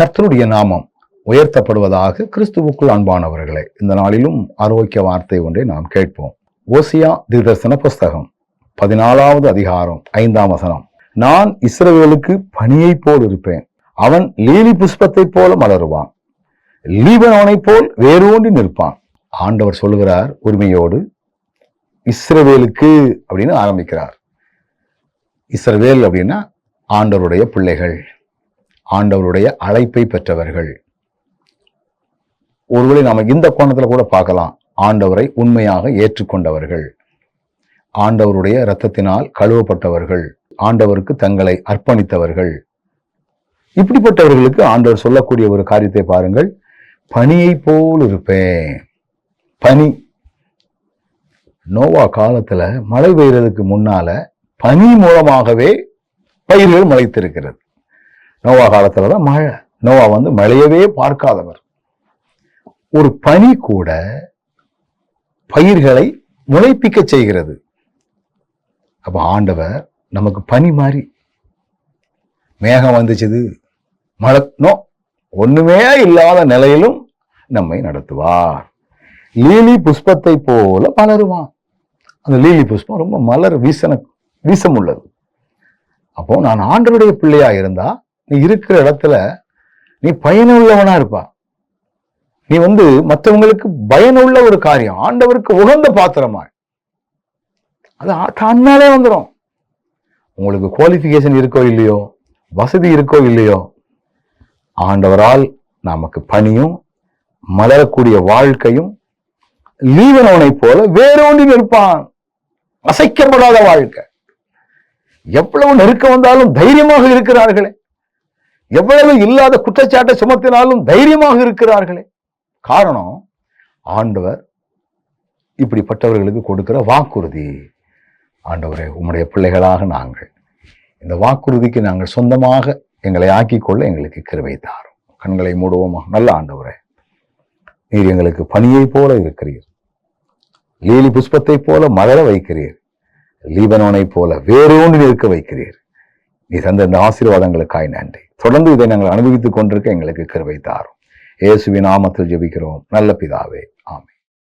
கர்த்தருடைய நாமம் உயர்த்தப்படுவதாக கிறிஸ்துவுக்குள் அன்பானவர்களே இந்த நாளிலும் ஆரோக்கிய வார்த்தை ஒன்றை நாம் கேட்போம். ஓசியா தீர்தர்சன புஸ்தகம் பதினாலாவது அதிகாரம் ஐந்தாம் வசனம். நான் இஸ்ரவேலுக்கு பணியை போல் இருப்பேன். அவன் லீலி புஷ்பத்தைப் போல மலருவான். லீபனோனைப் போல் வேரூன்றி நிற்பான். ஆண்டவர் சொல்லுகிறார் உரிமையோடு இஸ்ரவேலுக்கு அப்படின்னு ஆரம்பிக்கிறார். இஸ்ரவேல் அப்படின்னா ஆண்டவருடைய பிள்ளைகள். ஆண்டவருடைய அழைப்பை பெற்றவர்கள். ஒருவேளை நாம இந்த கோணத்துல கூட பார்க்கலாம். ஆண்டவரை உண்மையாக ஏற்றுக்கொண்டவர்கள். ஆண்டவருடைய இரத்தத்தினால் கழுவப்பட்டவர்கள். ஆண்டவருக்கு தங்களை அர்ப்பணித்தவர்கள். இப்படிப்பட்டவர்களுக்கு ஆண்டவர் சொல்லக்கூடிய ஒரு காரியத்தை பாருங்கள். பனியை போல் இருப்பேன். பனி. நோவா காலத்துல மழை பெய்யறதுக்கு முன்னால பனி மூலமாகவே பயிர்கள் முளைத்திருக்கிறது. நோவா காலத்துல தான் மழை. நோவா வந்து மழையவே பார்க்காதவர். ஒரு பனி கூட பயிர்களை முளைப்பிக்க செய்கிறது. அப்ப ஆண்டவர் நமக்கு பனி மாதிரி. மேகம் வந்துச்சுது. மழை நோ ஒண்ணுமே இல்லாத நிலையிலும் நம்மை நடத்துவார். லீலி புஷ்பத்தை போல மலருவான் அந்த லீலி புஷ்பம் ரொம்ப மலர் வீசன வீசம் உள்ளது அப்போ நான் ஆண்டவருடைய பிள்ளையா இருந்தா நீ இருக்கிற இடத்துல நீ பயனுள்ளவனா இருப்பா. நீ வந்து மற்றவங்களுக்கு பயனுள்ள ஒரு காரியம் ஆண்டவருக்கு உகந்த பாத்திரமா அது தன்னாலே வந்துடும் உங்களுக்கு குவாலிஃபிகேஷன் இருக்கோ இல்லையோ வசதி இருக்கோ இல்லையோ ஆண்டவரால் நமக்கு பணியும் மலரக்கூடிய வாழ்க்கையும் லீவனவனை போல வேரோண்டி நிற்பான் அசைக்கப்படாத வாழ்க்கை. எவ்வளவு நெருக்கம் வந்தாலும் தைரியமாக இருக்கிறார்களே. எவ்வளவு இல்லாத குற்றச்சாட்டை சுமத்தினாலும் தைரியமாக இருக்கிறார்களே. காரணம் ஆண்டவர் இப்படிப்பட்டவர்களுக்கு கொடுக்கிற வாக்குறுதி. ஆண்டவரே உம்முடைய பிள்ளைகளாக நாங்கள் இந்த வாக்குறுதிக்கு நாங்கள் சொந்தமாக எங்களை ஆக்கிக்கொள்ள எங்களுக்கு கிருவை தாரும். கண்களை மூடுவோமா? நல்ல ஆண்டவரே நீர் எங்களுக்கு பனியை போல இருக்கிறீர். லீலி புஷ்பத்தை போல மலர வைக்கிறீர். லீபனோனைப் போல வேரோண்டு நிற்க வைக்கிறீர். நீ தந்த இந்த ஆசீர்வாதங்களுக்காய் நன்றி. தொடர்ந்து இதை நாங்கள் அனுபவித்துக் கொண்டிருக்க எங்களுக்கு கருவை தாரும். இயேசுவின் நாமத்தில் ஜெபிக்கிறோம். நல்ல பிதாவே. ஆமை